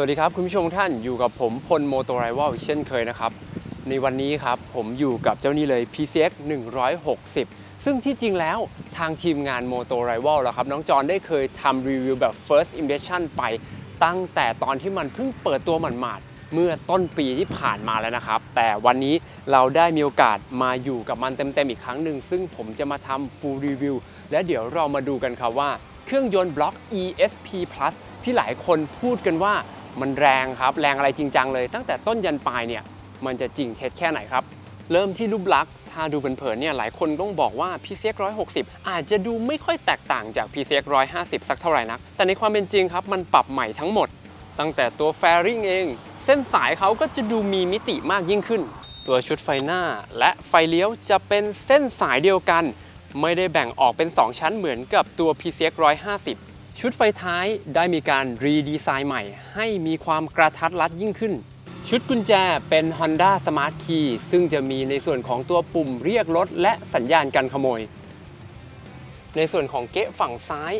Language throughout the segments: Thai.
วัสดีครับคุณผู้ชมท่านอยู่กับผมพลโมโตไรว l เช่นเคยนะครับ ในวันนี้ครับผมอยู่กับเจ้านี่เลย PCX 160 ซึ่งที่จริงแล้วทางทีมงาน m o t o r i v a l แล้วครับ น้องจอนได้เคยทำรีวิวแบบ first impression ไปตั้งแต่ตอนที่มันเพิ่งเปิดตัวหมาดๆเมื่อต้นปีที่ผ่านมาแล้วนะครับ แต่วันนี้เราได้มีโอกาสมาอยู่กับมันเต็มๆอีกครั้งหนึ่งซึ่งผมจะมาทำ full review และเดี๋ยวเรามาดูกันครับว่า เครื่องยนต์บล็อก ESP Plus ที่หลายคนพูดกันว่า มันแรงครับ แรงอะไรจริงจังเลย ตั้งแต่ต้นยันปลายเนี่ยมันจะจริงเท็จแค่ไหนครับ เริ่มที่รูปลักษณ์ถ้าดูเผินๆเนี่ยหลายคนต้องบอกว่า PCX 160 อาจจะดูไม่ค่อยแตกต่างจาก PCX 150 สักเท่าไหร่นัก แต่ในความเป็นจริงครับ มันปรับใหม่ทั้งหมด ตั้งแต่ตัวแฟริงเอง เส้นสายเขาก็จะดูมีมิติมากยิ่งขึ้น ตัวชุดไฟหน้าและไฟเลี้ยวจะเป็นเส้นสายเดียวกัน ไม่ได้แบ่งออกเป็น 2 ชั้นเหมือนกับตัว PCX 150 ชุดไฟท้ายได้มีการรีดีไซน์ใหม่ ให้มีความกระทัดรัดยิ่งขึ้น ชุดกุญแจเป็น Honda Smart Key ซึ่งจะมีในส่วนของตัวปุ่มเรียกรถและสัญญาณการขโมย ในส่วนของเก๊ะฝั่งซ้าย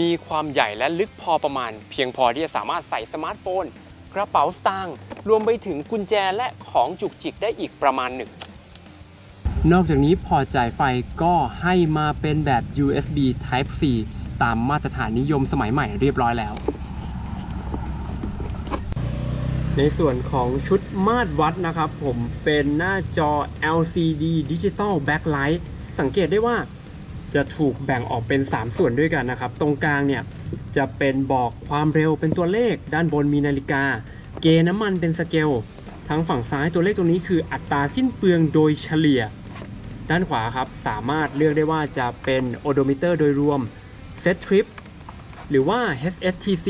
มีความใหญ่และลึกพอประมาณ เพียงพอที่จะสามารถใส่สมาร์ทโฟน กระเป๋าสตางค์รวมไปถึงกุญแจและของจุกจิกได้อีกประมาณหนึ่งนอกจากนี้พอร์ตจ่ายไฟก็ให้มาเป็นแบบ USB Type C ตามมาตรฐานนิยมสมัยใหม่เรียบร้อยแล้ว ในส่วนของชุดมาตรวัดนะครับ ผมเป็นหน้าจอ LCD Digital Backlight สังเกตได้ว่าจะถูกแบ่งออกเป็น 3 ส่วนด้วยกันนะครับ ตรงกลางเนี่ยจะเป็นบอกความเร็วเป็นตัวเลข ด้านบนมีนาฬิกา เกณฑ์น้ำมันเป็นสเกลทั้งฝั่งซ้ายตัวเลขตรงนี้คืออัตราสิ้นเปลืองโดยเฉลี่ย ด้านขวาครับ สามารถเลือกได้ว่าจะเป็นโอโดมิเตอร์โดยรวม Set Trip หรือว่า HSTC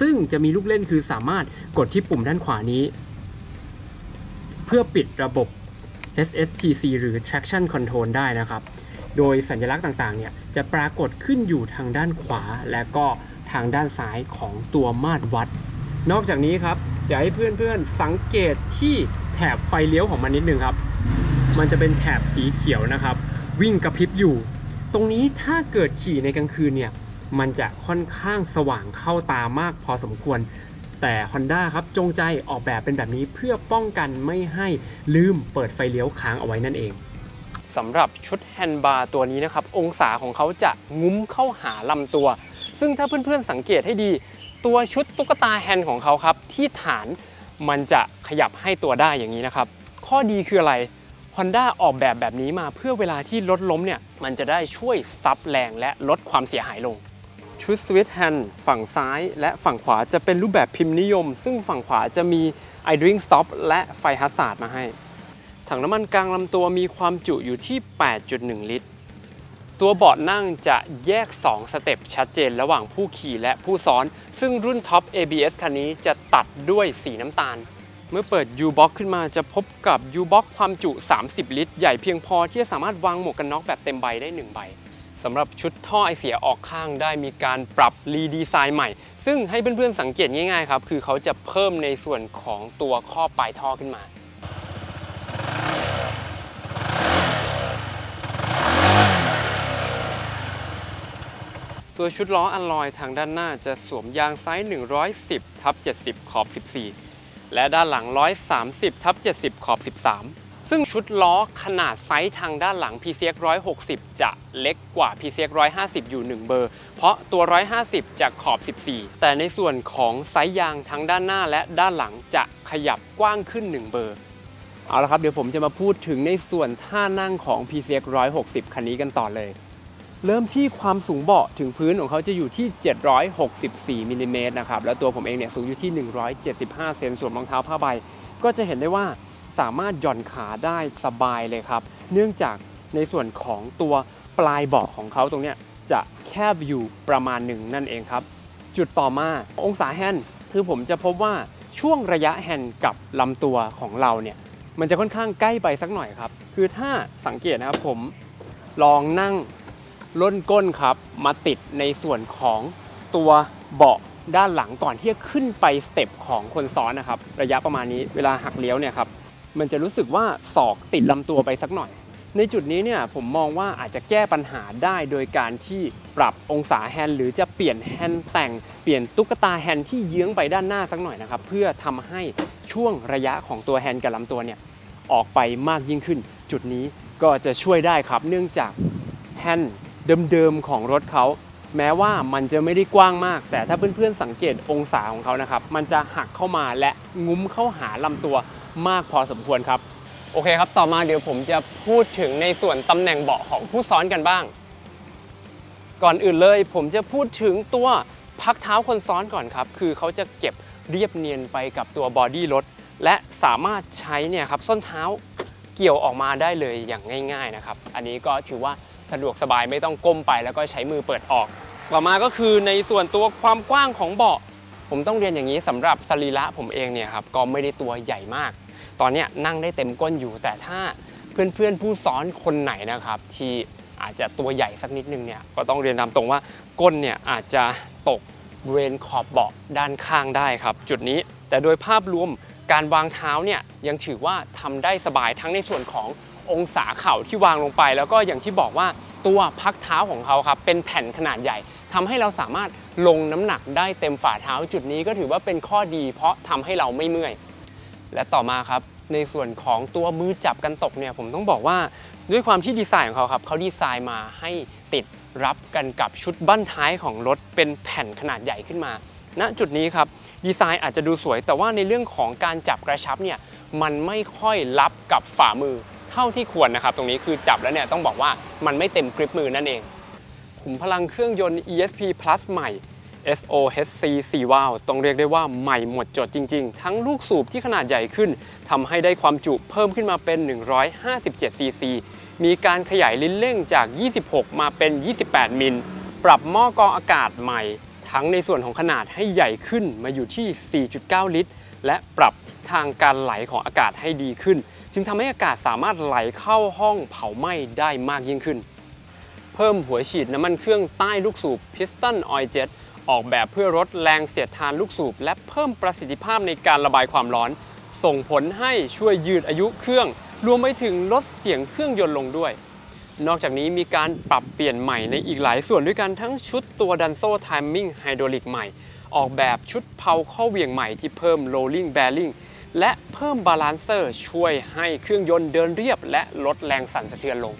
ซึ่งจะมีลูกเล่นคือสามารถกดที่ปุ่มด้านขวานี้ เพื่อปิดระบบ HSTC หรือ Traction Control ได้นะครับ โดยสัญลักษณ์ต่างๆ เนี่ยจะปรากฏขึ้นอยู่ทางด้านขวา และก็ทางด้านซ้ายของตัวมาตรวัด นอกจากนี้ครับอยากให้เพื่อนๆ สังเกตที่แถบไฟเลี้ยวของมันนิดนึงครับ มันจะเป็นแถบสีเขียวนะครับ วิ่งกระพริบอยู่ ตรงนี้ถ้าเกิดขี่ในกลางคืนเนี่ย มันจะค่อนข้างสว่างเข้าตามากพอสมควร แต่ Honda ครับจงใจออกแบบเป็นแบบนี้เพื่อป้องกันไม่ให้ลืมเปิดไฟเลี้ยวค้างเอาไว้นั่นเองสำหรับชุดแฮนด์บาร์ตัวนี้นะครับ องศาของเขาจะงุ้มเข้าหาลำตัว ซึ่งถ้าเพื่อนๆสังเกตให้ดี ตัวชุดตุ๊กตาแฮนด์ของเขาครับ ที่ฐานมันจะขยับให้ตัวได้อย่างนี้นะครับ ข้อดีคืออะไร Honda ออกแบบแบบนี้มาเพื่อเวลาที่รถล้มเนี่ย มันจะได้ช่วยซับแรงและลดความเสียหายลง ชุดสวิตช์แฮนด์ฝั่งซ้าย และฝั่งขวาจะเป็นรูปแบบพิมพ์นิยม ซึ่งฝั่งขวาจะมี idling stop และไฟฮัสซาร์ดมาให้ ถังน้ำมันกลางลำตัวมีความจุอยู่ที่ 8.1 ลิตร ตัวเบาะนั่งจะแยก 2 สเต็ปชัดเจนระหว่างผู้ขี่และผู้ซ้อน ซึ่งรุ่นท็อป ABS คันนี้จะตัดด้วยสีน้ำตาลเมื่อเปิด U-Box ขึ้นมาจะพบกับ U-Box ความจุ 30 ลิตร ใหญ่เพียงพอที่จะสามารถวางหมวกกันน็อกแบบเต็มใบได้ 1 ใบ สำหรับชุดท่อไอเสียออกข้างได้มีการปรับรีดีไซน์ใหม่ ซึ่งให้เพื่อนๆสังเกตง่ายๆครับคือเขาจะเพิ่มในส่วนของตัวข้อปลายท่อขึ้นมาตัวชุดล้ออัลลอยทางด้านหน้าจะสวมยางไซส์ 110 ทับ 70 ขอบ 14 และด้านหลัง 130 ทับ 70 ขอบ 13 ซึ่งชุดล้อขนาดไซส์ทางด้านหลัง PCX 160 จะเล็กกว่า PCX 150 อยู่ 1 เบอร์ เพราะตัว 150 จะขอบ 14 แต่ในส่วนของไซส์ยางทั้งด้านหน้าและด้านหลังจะขยับกว้างขึ้น 1 เบอร์ เอาละครับ เดี๋ยวผมจะมาพูดถึงในส่วนท่านั่งของ PCX 160 คันนี้กันต่อเลย เริ่มที่ความสูงเบาะถึงพื้นของเขาจะอยู่ที่ 764มิลลิเมตรนะครับ แล้วตัวผมเองเนี่ยสูงอยู่ที่ 175 เซนสวมรองเท้าผ้าใบ ก็จะเห็นได้ว่า สามารถหย่อนขาได้สบายเลยครับ เนื่องจากในส่วนของตัวปลายเบาะของเขาตรงนี้จะแคบอยู่ประมาณหนึ่งนั่นเองครับ จุดต่อมาองศาแฮนด์คือผมจะพบว่าช่วงระยะแฮนด์กับลำตัวของเราเนี่ยมันจะค่อนข้างใกล้ไปสักหน่อยครับ คือถ้าสังเกตนะครับผมลองนั่งล้นก้นครับ มาติดในส่วนของตัวเบาะด้านหลังก่อนที่จะขึ้นไปสเต็ปของคนซ้อนนะครับ ระยะประมาณนี้เวลาหักเลี้ยวเนี่ยครับ มันจะรู้สึกว่าศอกติดลำตัวไปสักหน่อย ในจุดนี้เนี่ยผมมองว่าอาจจะแก้ปัญหาได้โดยการที่ปรับองศาแฮนด์หรือจะเปลี่ยนแฮนด์แต่งเปลี่ยนตุ๊กตาแฮนด์ที่เยื้องไปด้านหน้าสักหน่อยนะครับเพื่อทำให้ช่วงระยะของตัวแฮนด์กับลำตัวเนี่ยออกไปมากยิ่งขึ้น จุดนี้ก็จะช่วยได้ครับ เนื่องจากแฮนด์เดิมๆของรถเขา แม้ว่ามันจะไม่ได้กว้างมาก แต่ถ้าเพื่อนๆสังเกตองศาของเขานะครับ มันจะหักเข้ามาและงุ้มเข้าหาลำตัวมากพอสมควรครับ โอเคครับ ต่อมาเดี๋ยวผมจะพูดถึงในส่วนตำแหน่งเบาะของผู้ซ้อนกันบ้าง ก่อนอื่นเลยผมจะพูดถึงตัวพักเท้าคนซ้อนก่อนครับ คือเขาจะเก็บเรียบเนียนไปกับตัวบอดี้รถและสามารถใช้เนี่ยครับส้นเท้าเกี่ยวออกมาได้เลยอย่างง่าย ๆนะครับ อันนี้ก็ถือว่า สะดวกสบายไม่ต้องก้มไปแล้วก็ใช้มือเปิดออก ต่อมาก็คือในส่วนตัวความกว้างของเบาะ ผมต้องเรียนอย่างนี้สำหรับสรีระผมเองเนี่ยครับก็ไม่ได้ตัวใหญ่มาก ตอนนี้นั่งได้เต็มก้นอยู่ แต่ถ้าเพื่อนๆผู้ซ้อนคนไหนนะครับ ที่อาจจะตัวใหญ่สักนิดนึงเนี่ยก็ต้องเรียนตามตรงว่าก้นเนี่ยอาจจะตกบริเวณขอบเบาะด้านข้างได้ครับ จุดนี้แต่โดยภาพรวมการวางเท้าเนี่ยยังถือว่าทำได้สบายทั้งในส่วนของ องศาเข่าที่วางลงไป แล้วก็อย่างที่บอกว่าตัวพักเท้าของเขาครับเป็นแผ่นขนาดใหญ่ทำให้เราสามารถลงน้ำหนักได้เต็มฝ่าเท้าจุดนี้ก็ถือว่าเป็นข้อดี เพราะทำให้เราไม่เมื่อย และต่อมาครับในส่วนของตัวมือจับกันตกเนี่ยผมต้องบอกว่าด้วยความที่ดีไซน์ของเขาครับเขาดีไซน์มาให้ติดรับกันกับชุดบั้นท้ายของรถเป็นแผ่นขนาดใหญ่ขึ้นมาณจุดนี้ครับดีไซน์อาจจะดูสวย แต่ว่าในเรื่องของการจับกระชับเนี่ยมันไม่ค่อยรับกับฝ่ามือ เท่าที่ควรนะครับ ตรงนี้คือจับแล้วเนี่ยต้องบอกว่ามันไม่เต็มกริปมือนั่นเองขุมพลังเครื่องยนต์ ESP Plus ใหม่ SOHC 4วาล์วต้องเรียกได้ว่าใหม่หมดจดจริง ๆ ทั้งลูกสูบที่ขนาดใหญ่ขึ้นทำให้ได้ความจุเพิ่มขึ้นมาเป็น 157 cc มีการขยายลิ้นเร่งจาก 26 มาเป็น 28 มิล ปรับหม้อกรองอากาศใหม่ ทั้งในส่วนของขนาดให้ใหญ่ขึ้นมาอยู่ที่ 4.9 ลิตร และปรับทิศทางการไหลของอากาศให้ดีขึ้น จึงทำให้อากาศสามารถไหลเข้าห้องเผาไหม้ได้มากยิ่งขึ้น เพิ่มหัวฉีดน้ำมันเครื่องใต้ลูกสูบ Piston Oil Jet ออกแบบเพื่อลดแรงเสียดทานลูกสูบ และเพิ่มประสิทธิภาพในการระบายความร้อน ส่งผลให้ช่วยยืดอายุเครื่อง รวมไปถึงลดเสียงเครื่องยนต์ลงด้วย นอกจากนี้มีการปรับเปลี่ยนใหม่ในอีกหลายส่วนด้วยกันทั้งชุดตัวดันโซ่ Timing Hydraulic ใหม่ ออกแบบชุดเพาข้อเหวี่ยงใหม่ที่เพิ่ม Rolling Bearing และเพิ่มบาลานเซอร์ช่วยให้เครื่องยนต์เดินเรียบ และลดแรงสั่นสะเทือนลง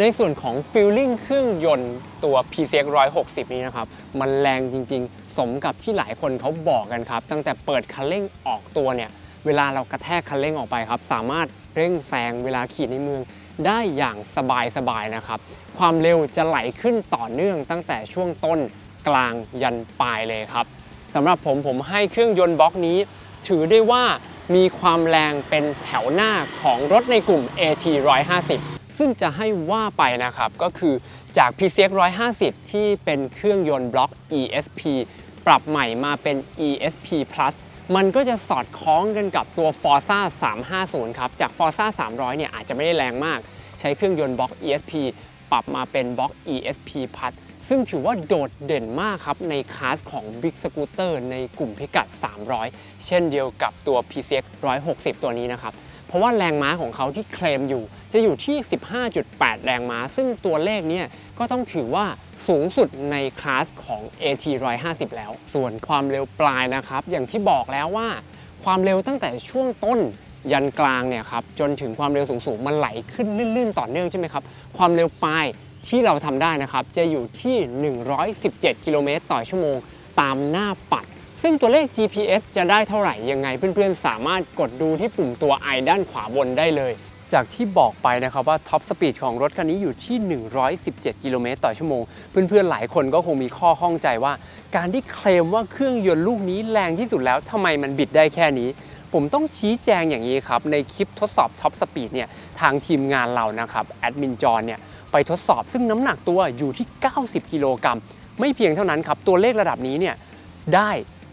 ในส่วนของฟิลลิ่งเครื่องยนต์ตัว PCX 160 นี้นะครับ มันแรงจริงๆ สมกับที่หลายคนเขาบอกกันครับ ตั้งแต่เปิดคันเร่งออกตัวเนี่ย เวลาเรากระแทกคันเร่งออกไปครับ สามารถเร่งแซงเวลาขี่ในเมืองได้อย่างสบายๆนะครับ ความเร็วจะไหลขึ้นต่อเนื่องตั้งแต่ช่วงต้นกลางยันปลายเลยครับสำหรับผมผมให้เครื่องยนต์บล็อกนี้ ถือได้ว่า มีความแรงเป็นแถวหน้าของรถในกลุ่ม AT 150 ซึ่งจะให้ว่าไปนะครับ ก็คือจาก PCX 150 ที่เป็นเครื่องยนต์บล็อก ESP ปรับใหม่มาเป็น ESP Plus มันก็จะสอดคล้องกันกับตัว Forza 350 ครับ จาก Forza 300 เนี่ยอาจจะไม่ได้แรงมาก ใช้เครื่องยนต์บล็อก ESP ปรับมาเป็นบล็อก ESP Plus ซึ่งถือว่าโดดเด่นมากครับ ในคลาสของ Big Scooter ในกลุ่มพิกัด 300 เช่นเดียวกับตัว PCX 160 ตัวนี้นะครับ เพราะว่าแรงม้าของเขาที่เคลมอยู่ จะอยู่ที่ 15.8 แรงม้า ซึ่งตัวเลขเนี่ยก็ต้องถือว่าสูงสุดในคลาสของ AT 150 แล้ว ส่วนความเร็วปลายนะครับ อย่างที่บอกแล้วว่า ความเร็วตั้งแต่ช่วงต้นยันกลางเนี่ยครับจนถึงความเร็วสูงๆมันไหลขึ้นลื่นๆ ต่อเนื่องใช่ไหมครับ ความเร็วปลาย ที่เราทำได้นะครับ จะอยู่ที่ 117 กิโลเมตรต่อชั่วโมง ตามหน้าปัด ซึ่งตัวเลข GPS จะได้เท่าไหร่ยังไง เพื่อนๆ สามารถกดดูที่ปุ่มตัว i ด้านขวาบนได้เลย จากที่บอกไปนะครับว่าท็อปสปีดของรถคันนี้อยู่ที่ 117 กิโลเมตรต่อชั่วโมง เพื่อนๆ หลายคนก็คงมีข้อข้องใจว่า การที่เคลมว่าเครื่องยนต์ลูกนี้แรงที่สุดแล้วทำไมมันบิดได้แค่นี้ผมต้องชี้แจงอย่างนี้ครับ ในคลิปทดสอบท็อปสปีดเนี่ยทางทีมงานเรานะครับแอดมินจอนเนี่ย ไปทดสอบ ซึ่งน้ำหนักตัวอยู่ที่ 90 กิโลกรัมไม่เพียงเท่านั้นครับ ตัวเลขระดับนี้เนี่ยได้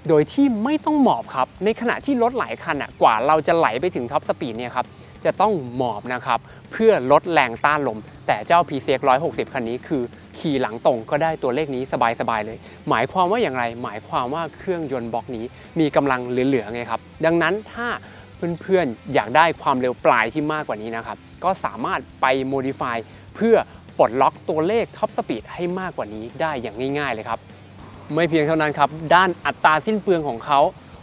โดยที่ไม่ต้องหมอบครับ ในขณะที่รถหลายคันอะกว่าเราจะไหลไปถึงท็อปสปีดเนี่ยครับจะต้องหมอบนะครับ เพื่อลดแรงต้านลม แต่เจ้า PCX 160 คันนี้คือ ขี่หลังตรงก็ได้ตัวเลขนี้สบาย ๆ เลย หมายความว่าอย่างไร หมายความว่าเครื่องยนต์บล็อกนี้มีกำลังเหลือ ๆ ไงครับ ดังนั้นถ้าเพื่อน ๆ อยากได้ความเร็วปลายที่มากกว่านี้นะครับ ก็สามารถไป modify เพื่อปลดล็อกตัวเลขท็อปสปีดให้มากกว่านี้ได้อย่างง่ายๆเลยครับ ไม่เพียงเท่านั้นครับ ด้านอัตราสิ้นเปลืองของเขา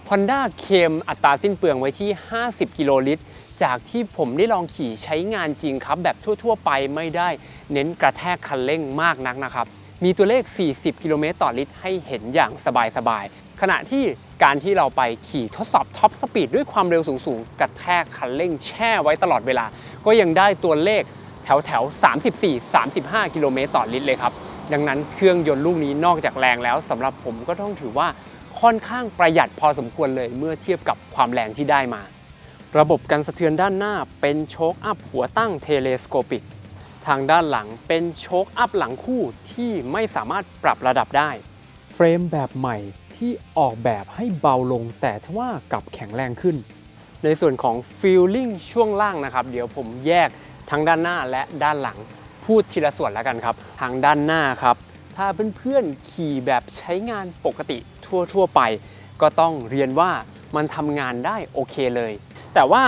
Honda เคมอัตราสิ้นเปลืองไว้ที่ 50 กิโลลิตร จากที่ผมได้ลองขี่ใช้งานจริงครับ แบบทั่วๆ ไปไม่ได้เน้นกระแทกคันเร่งมากนักนะครับ มีตัวเลข 40 กิโลเมตรต่อลิตร ให้เห็นอย่างสบายๆ ขณะที่การที่เราไปขี่ทดสอบท็อปสปีดด้วยความเร็วสูงๆ กระแทกคันเร่งแช่ไว้ตลอดเวลา ก็ยังได้ตัวเลข แถวแถว34-35 กิโลเมตรต่อลิตรเลยครับ ดังนั้นเครื่องยนต์ลูกนี้นอกจากแรงแล้วสำหรับผมก็ต้องถือว่าค่อนข้างประหยัดพอสมควรเลยเมื่อเทียบกับความแรงที่ได้มา ระบบกันสะเทือนด้านหน้าเป็นโชคอัพหัวตั้งเทเลสโคปิก ทางด้านหลังเป็นโชคอัพหลังคู่ที่ไม่สามารถปรับระดับได้ เฟรมแบบใหม่ที่ออกแบบให้เบาลงแต่ทว่ากลับแข็งแรงขึ้น ในส่วนของฟีลลิ่งช่วงล่างนะครับ เดี๋ยวผมแยก ทั้งด้านหน้าและด้านหลังพูดทีละส่วนแล้วกันครับ ทางด้านหน้าครับ ถ้าเพื่อนๆขี่แบบใช้งานปกติทั่วๆไป ก็ต้องเรียนว่ามันทำงานได้โอเคเลย แต่ว่า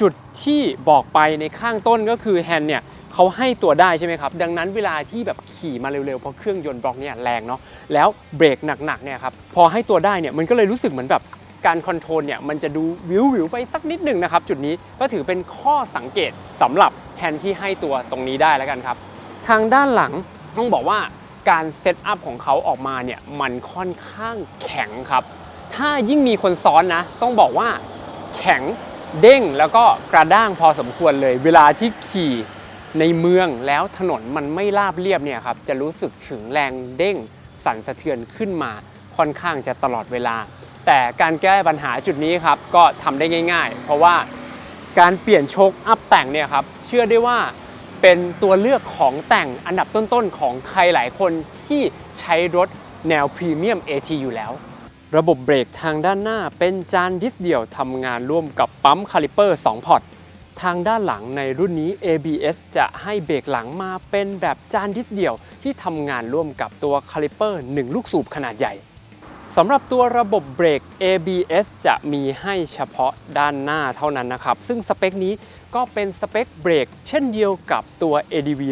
จุดที่บอกไปในข้างต้นก็คือแฮนด์เนี่ยเขาให้ตัวได้ใช่ไหมครับ ดังนั้นเวลาที่แบบขี่มาเร็วๆเพราะเครื่องยนต์บล็อกเนี่ยแรงเนาะแล้วเบรกหนักๆเนี่ยครับพอให้ตัวได้เนี่ยมันก็เลยรู้สึกเหมือนแบบ การคอนโทรลเนี่ยมันจะดูวิววิวไปสักนิดหนึ่งนะครับ จุดนี้ก็ถือเป็นข้อสังเกตสำหรับแฮนด์ที่ให้ตัวตรงนี้ได้แล้วกันครับ ทางด้านหลังต้องบอกว่าการเซตอัพของเขาออกมาเนี่ยมันค่อนข้างแข็งครับ ถ้ายิ่งมีคนซ้อนนะ ต้องบอกว่าแข็งเด้งแล้วก็กระด้างพอสมควรเลย เวลาที่ขี่ในเมืองแล้วถนนมันไม่ราบเรียบเนี่ยครับจะรู้สึกถึงแรงเด้งสั่นสะเทือนขึ้นมา ค่อนข้างจะตลอดเวลา แต่การแก้ปัญหาจุดนี้ครับก็ทำได้ง่าย ๆ เพราะว่าการเปลี่ยนโชคอัพแต่งเนี่ยครับเชื่อได้ว่าเป็นตัวเลือกของแต่งอันดับต้นๆ ของใครหลายคนที่ใช้รถแนวพรีเมียม AT อยู่แล้ว ระบบเบรกทางด้านหน้าเป็นจานดิสเดี่ยวทำงานร่วมกับปั๊มคาลิเปอร์2พอร์ตทางด้านหลังในรุ่นนี้ ABS จะให้เบรกหลังมาเป็นแบบจานดิสเดี่ยวที่ทำงานร่วมกับตัวคาลิเปอร์ 1 ลูกสูบขนาดใหญ่ สำหรับตัวระบบเบรก ABS จะมีให้เฉพาะด้านหน้าเท่านั้นนะครับ ซึ่งสเปคนี้ก็เป็นสเปคเบรกเช่นเดียวกับตัว ADV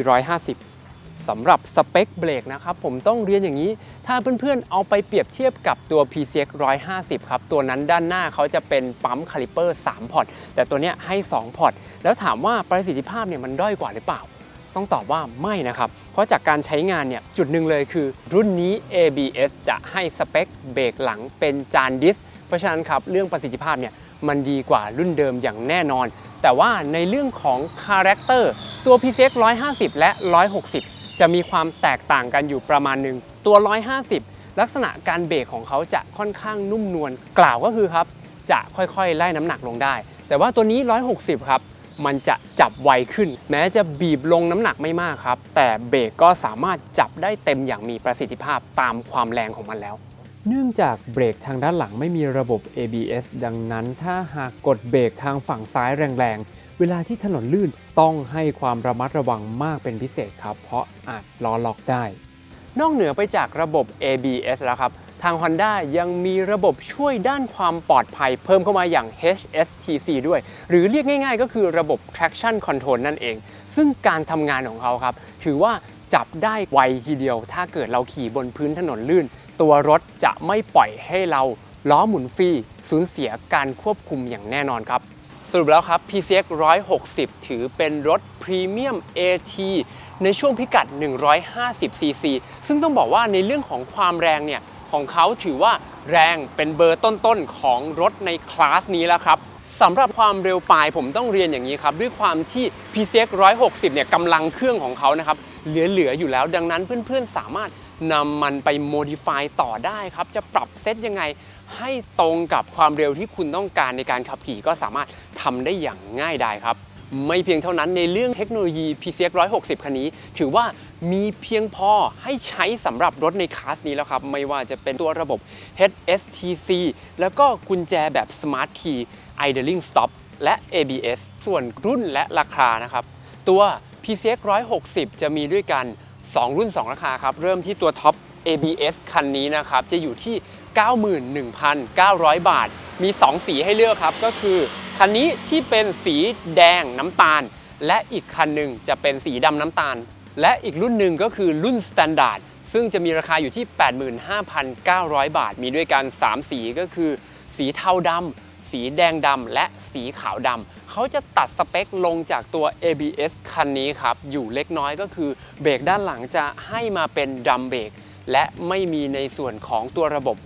150สำหรับสเปคเบรกนะครับ ผมต้องเรียนอย่างนี้ ถ้าเพื่อนๆเอาไปเปรียบเทียบกับตัว PCX 150 ครับ ตัวนั้นด้านหน้าเขาจะเป็นปั๊มคาลิเปอร์ 3 พอร์ต แต่ตัวนี้ให้ 2 พอร์ต แล้วถามว่าประสิทธิภาพเนี่ยมันด้อยกว่าหรือเปล่า ต้องตอบว่าไม่นะครับ เพราะจากการใช้งานเนี่ยจุดหนึ่งเลยคือ รุ่นนี้ ABS จะให้สเปคเบรกหลังเป็นจานดิส เพราะฉะนั้นครับเรื่องประสิทธิภาพเนี่ยมันดีกว่ารุ่นเดิมอย่างแน่นอน แต่ว่าในเรื่องของคาแรคเตอร์ตัว PCX 150 และ 160 จะมีความแตกต่างกันอยู่ประมาณหนึ่งตัว 150 ลักษณะการเบรกของเขาจะค่อนข้างนุ่มนวลกล่าวก็คือครับจะค่อยๆ ไล่น้ำหนักลงได้ แต่ว่าตัวนี้ 160 ครับ มันจะจับไวขึ้น แม้จะบีบลงน้ำหนักไม่มากครับ แต่เบรกก็สามารถจับได้เต็มอย่างมีประสิทธิภาพตามความแรงของมันแล้ว เนื่องจากเบรกทางด้านหลังไม่มีระบบ ABS ดังนั้น ถ้าหากกดเบรกทางฝั่งซ้ายแรงๆ เวลาที่ถนนลื่นต้องให้ความระมัดระวังมากเป็นพิเศษครับ เพราะอาจล้อล็อกได้ นอกเหนือไปจากระบบ ABS แล้วครับ ทาง Honda ยังมีระบบช่วยด้านความปลอดภัยเพิ่มเข้ามาอย่าง HSTC ด้วย หรือเรียกง่าย ๆ ก็คือระบบ traction control นั่นเอง ซึ่งการทำงานของเขาครับ ถือว่าจับได้ไวทีเดียว ถ้าเกิดเราขี่บนพื้นถนนลื่น ตัวรถจะไม่ปล่อยให้เราล้อหมุนฟรีสูญเสียการควบคุมอย่างแน่นอนครับ สรุปแล้วครับ PCX 160 ถือเป็นรถพรีเมียม AT ในช่วงพิกัด 150 cc ซึ่งต้องบอกว่าในเรื่องของความแรงเนี่ย ของเขาถือว่าแรงเป็นเบอร์ต้นๆของรถในคลาสนี้แล้วครับสำหรับความเร็วปลายผมต้องเรียนอย่างนี้ครับ ด้วยความที่ PCX 160 เนี่ยกำลังเครื่องของเขานะครับเหลือ ๆ อยู่แล้ว ดังนั้นเพื่อน ๆ สามารถนำมันไป modify ต่อได้ครับ จะปรับเซตยังไงให้ตรงกับความเร็วที่คุณต้องการในการขับขี่ก็สามารถทำได้อย่างง่ายดายครับ ไม่เพียงเท่านั้นในเรื่องเทคโนโลยี PCX 160 คันนี้ ถือว่า มีเพียงพอให้ใช้สำหรับรถในคลาสนี้แล้วครับ ไม่ว่าจะเป็นตัวระบบ HSTC แล้วก็กุญแจแบบ Smart Key Idling Stop และ ABS ส่วนรุ่นและราคานะครับ ตัว PCX 160 จะมีด้วยกัน 2 รุ่น 2 ราคาครับ เริ่มที่ตัวท็อป ABS คันนี้นะครับ จะอยู่ที่ 91,900 บาท มี 2 สีให้เลือกครับ ก็คือคันนี้ที่เป็นสีแดงน้ำตาล และอีกคันหนึ่งจะเป็นสีดำน้ำตาล และอีกรุ่นหนึ่งก็คือรุ่น Standard ซึ่งจะมีราคาอยู่ที่ 85,900 บาท มีด้วยกัน 3 สีก็คือ สีเทาดำสีแดงดำและสีขาวดำเขาจะตัดสเปคลงจากตัว ABS คันนี้ครับ อยู่เล็กน้อยก็คือเบรกด้านหลังจะให้มาเป็นดัมเบรกและไม่มีในส่วนของตัวระบบ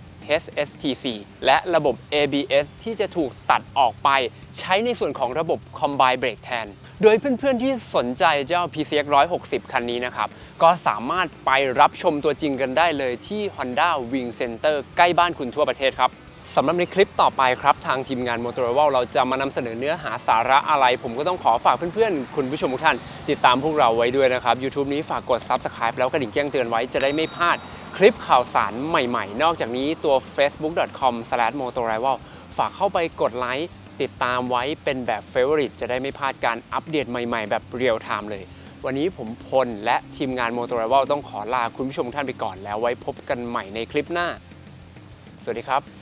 HSTC และระบบ ABS ที่จะถูกตัดออกไป ใช้ในส่วนของระบบ Combine Brake แทน โดยเพื่อนๆที่สนใจเจ้า PCX 160 คันนี้นะครับ ก็สามารถไปรับชมตัวจริงกันได้เลยที่ Honda Wing Center ใกล้บ้านคุณทั่วประเทศครับสำหรับในคลิปต่อไปครับ ทางทีมงาน m o t o r o l เราจะมานำเสนอเนื้อหาสาระอะไร ผมก็ต้องขอฝากเพื่อนๆ คุณผู้ชมทุกท่าน ติดตามพวกเราไว้ด้วยนะครับ YouTube นี้ฝากกด Subscribe แล้วกระดิ่งแจ้งเตือนไว้จะได้ไม่พลาดคลิปข่าวสารใหม่ๆ นอกจากนี้ตัว facebook.com/motorival ฝากเข้าไปกดไลค์ ติดตามไว้เป็นแบบ f a v o r i t จะได้ไม่พลาดการอัปเดตใหม่ ๆ แบบเรียลไทม์เลย วันนี้ผมพลและทีมงาน m o t o r o l ต้องขอลาคุณผู้ชมท่านไปก่อนแล้วไว้พบกันใหม่ในคลิปหน้า สวัสดีครับ